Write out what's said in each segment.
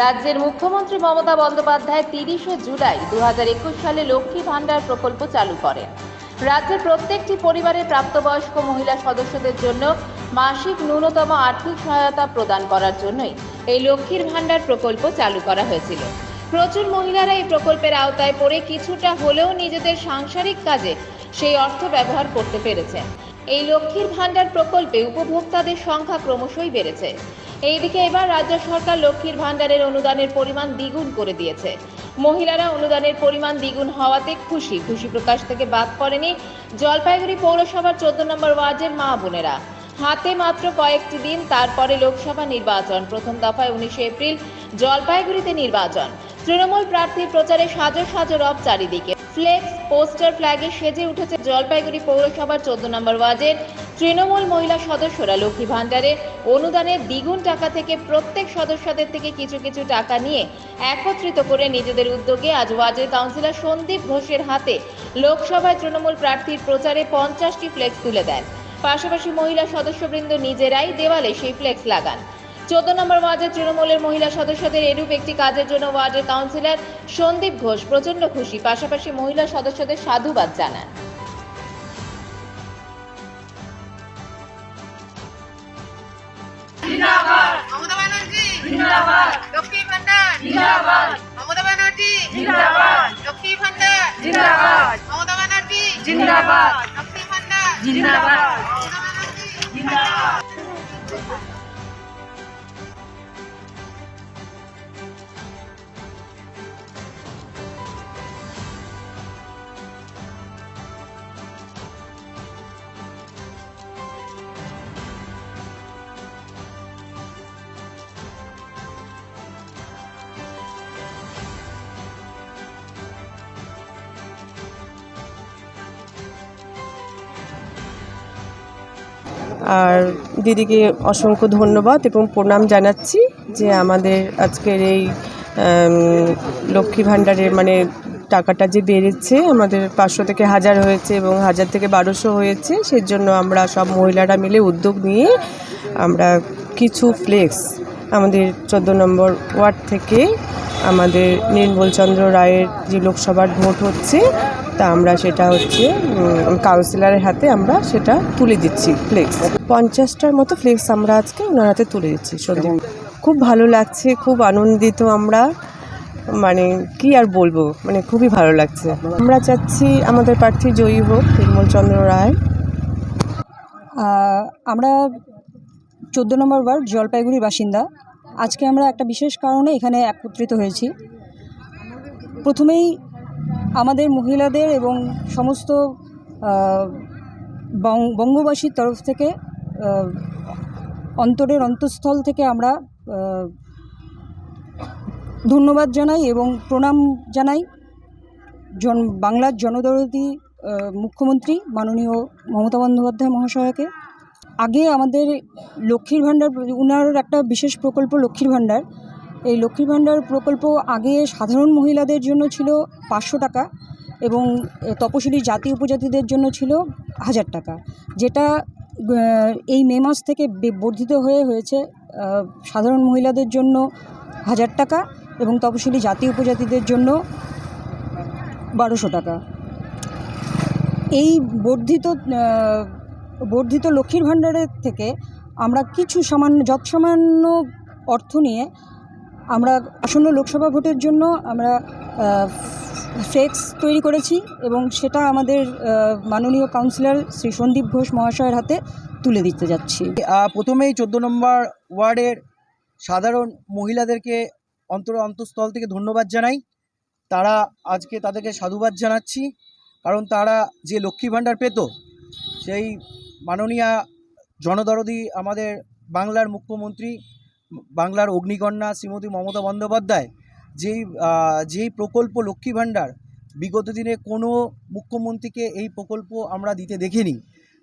রাজ্যের মুখ্যমন্ত্রী মমতা বন্দ্যোপাধ্যায় তিরিশে জুলাই দু হাজার একুশ সালে লক্ষ্মী ভাণ্ডার প্রকল্প চালু করেন। রাজ্যের প্রত্যেকটি পরিবারের প্রাপ্তবয়স্ক মহিলা সদস্যদের জন্য মাসিক ন্যূনতম আর্থিক সহায়তা প্রদান করার জন্যই এই লক্ষ্মীর ভাণ্ডার প্রকল্প চালু করা হয়েছিল। প্রচুর মহিলারা এই প্রকল্পের আওতায় পড়ে কিছুটা হলেও নিজেদের সাংসারিক কাজে সেই অর্থ ব্যবহার করতে পেরেছেন। এই লক্ষ্মীর ভাণ্ডার প্রকল্পে উপভোক্তাদের সংখ্যা ক্রমশই বেড়েছে। এইদিকে এবার রাজ্য সরকার লক্ষ্মীর ভাণ্ডারের অনুদানের পরিমাণ দ্বিগুণ করে দিয়েছে। মহিলারা অনুদানের পরিমাণ দ্বিগুণ হওয়াতে খুশি। খুশি প্রকাশ থেকে বাদ পড়েনি জলপাইগুড়ি পৌরসভার চোদ্দ নম্বর ওয়ার্ডের মা বোনেরা। হাতে মাত্র কয়েকটি দিন তারপরে লোকসভা নির্বাচন। প্রথম দফায় উনিশে এপ্রিল জলপাইগুড়িতে নির্বাচন। তৃণমূল প্রার্থীর প্রচারে সাজো সাজো রব চারিদিকে। ফ্লেক্স, পোস্টার, ফ্ল্যাগে সেজে উঠেছে জলপাইগুড়ি পৌরসভার চোদ্দ নম্বর ওয়ার্ডের তৃণমূল মহিলা সদস্যরা লক্ষ্মী ভাণ্ডারে অনুদানের দ্বিগুণ টাকা থেকে প্রত্যেক সদস্যদের থেকে কিছু কিছু টাকা নিয়ে একত্রিত করে নিজেদের উদ্যোগে আজ ওয়ার্ডের কাউন্সিলর সন্দীপ ঘোষের হাতে লোকসভায় তৃণমূল প্রার্থীর প্রচারে পঞ্চাশটি ফ্লেক্স তুলে দেন। পাশাপাশি মহিলা সদস্যবৃন্দ নিজেরাই দেওয়ালে সেই ফ্লেক্স লাগান। চোদ্দ নম্বর ওয়ার্ডের তৃণমূলের মহিলা সদস্যদের এরূপ একটি কাজের জন্য ওয়ার্ডের কাউন্সিলর সন্দীপ ঘোষ প্রচণ্ড খুশি। পাশাপাশি মহিলা সদস্যদের সাধুবাদ জানান। মমতা ব্যানার্জি। জিন্দাবাদ। লক্ষ্মী ভান্ডার। জিন্দাবাদ। মমতা ব্যানার্জি। জিন্দাবাদ। লক্ষ্মী ভান্ডার। জিন্দাবাদ। মমতা ব্যানার্জি। জিন্দাবাদ। লক্ষ্মী ভান্ডার। জিন্দাবাদ। জিন্দাবাদ। আর দিদিকে অসংখ্য ধন্যবাদ এবং প্রণাম জানাচ্ছি যে আমাদের আজকের এই লক্ষ্মী ভাণ্ডারের মানে টাকাটা যে বেড়েছে, আমাদের পাঁচশো থেকে হাজার হয়েছে এবং হাজার থেকে বারোশো হয়েছে, সেজন্য আমরা সব মহিলারা মিলে উদ্যোগ নিয়ে আমরা কিছু ফ্লেক্স আমাদের চোদ্দ নম্বর ওয়ার্ড থেকে আমাদের নির্মলচন্দ্র রায়ের যে লোকসভার ভোট হচ্ছে তা আমরা সেটা হচ্ছে কাউন্সিলরের হাতে আমরা সেটা তুলে দিচ্ছি ফ্লেক্স পঞ্চাশটার মতো ফ্লেক্স আমরা আজকে ওনার হাতে তুলে দিচ্ছি সত্যি খুব ভালো লাগছে, খুব আনন্দিত আমরা। মানে কি আর বলব মানে খুবই ভালো লাগছে। আমরা চাচ্ছি আমাদের প্রার্থী জয়ী হোক নির্মলচন্দ্র রায়। আমরা চোদ্দ নম্বর ওয়ার্ড, জলপাইগুড়ির বাসিন্দা। আজকে আমরা একটা বিশেষ কারণে এখানে একত্রিত হয়েছি। প্রথমেই আমাদের মহিলাদের এবং সমস্ত বঙ্গবাসীর তরফ থেকে অন্তরের অন্তঃস্থল থেকে আমরা ধন্যবাদ জানাই এবং প্রণাম জানাই জন, বাংলার জনদরদি মুখ্যমন্ত্রী মাননীয় মমতা বন্দ্যোপাধ্যায় মহাশয়কে। আগে আমাদের লক্ষ্মীর ভাণ্ডার, উনার একটা বিশেষ প্রকল্প লক্ষ্মীর ভাণ্ডার। এই লক্ষ্মীর ভাণ্ডার প্রকল্প আগে সাধারণ মহিলাদের জন্য ছিল পাঁচশো টাকা এবং তপশিলি জাতি উপজাতিদের জন্য ছিল হাজার টাকা, যেটা এই মে মাস থেকে বর্ধিত হয়ে হয়েছে সাধারণ মহিলাদের জন্য হাজার টাকা এবং তপশিলি জাতি উপজাতিদের জন্য বারোশো টাকা। এই বর্ধিত বর্ধিত লক্ষ্মীর ভাণ্ডারের থেকে আমরা কিছু সামান্য, যৎসামান্য অর্থ নিয়ে আমরা আসন্ন লোকসভা ভোটের জন্য আমরা ফ্লেক্স তৈরি করেছি এবং সেটা আমাদের মাননীয় কাউন্সিলর শ্রী সন্দীপ ঘোষ মহাশয়ের হাতে তুলে দিতে যাচ্ছি। প্রথমেই চোদ্দ নম্বর ওয়ার্ডের সাধারণ মহিলাদেরকে অন্তর অন্তঃস্থল থেকে ধন্যবাদ জানাই। তারা আজকে তাদেরকে সাধুবাদ জানাচ্ছি, কারণ তারা যে লক্ষ্মী ভাণ্ডার পেত, সেই মাননীয়া জনদরদি আমাদের বাংলার মুখ্যমন্ত্রী বাংলার অগ্নিকন্যা শ্রীমতী মমতা বন্দ্যোপাধ্যায় যেই যেই প্রকল্প লক্ষ্মী ভাণ্ডার বিগত দিনে কোনো মুখ্যমন্ত্রীকে এই প্রকল্প আমরা দিতে দেখিনি।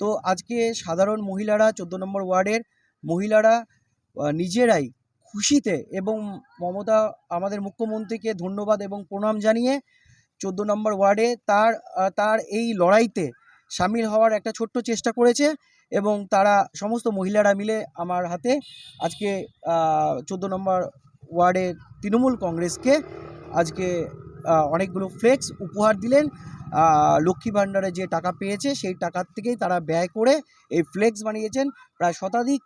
তো আজকে সাধারণ মহিলারা চোদ্দ নম্বর ওয়ার্ডের মহিলারা নিজেরাই খুশিতে এবং মমতা আমাদের মুখ্যমন্ত্রীকে ধন্যবাদ এবং প্রণাম জানিয়ে চোদ্দ নম্বর ওয়ার্ডে তার তার এই লড়াইতে সামিল হওয়ার একটা ছোট্ট চেষ্টা করেছে এবং তারা সমস্ত মহিলারা মিলে আমার হাতে আজকে চোদ্দ নম্বর ওয়ার্ডের তৃণমূল কংগ্রেসকে আজকে অনেকগুলো ফ্লেক্স উপহার দিলেন। লক্ষ্মী ভাণ্ডারে যে টাকা পেয়েছে সেই টাকার থেকেই তারা ব্যয় করে এই ফ্লেক্স বানিয়েছেন। প্রায় শতাধিক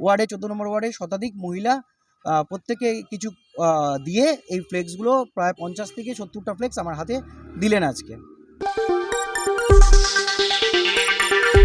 ওয়ার্ডে, চোদ্দ নম্বর ওয়ার্ডে শতাধিক মহিলা প্রত্যেকে কিছু দিয়ে এই ফ্লেক্সগুলো প্রায় পঞ্চাশ থেকে সত্তরটা ফ্লেক্স আমার হাতে দিলেন আজকে।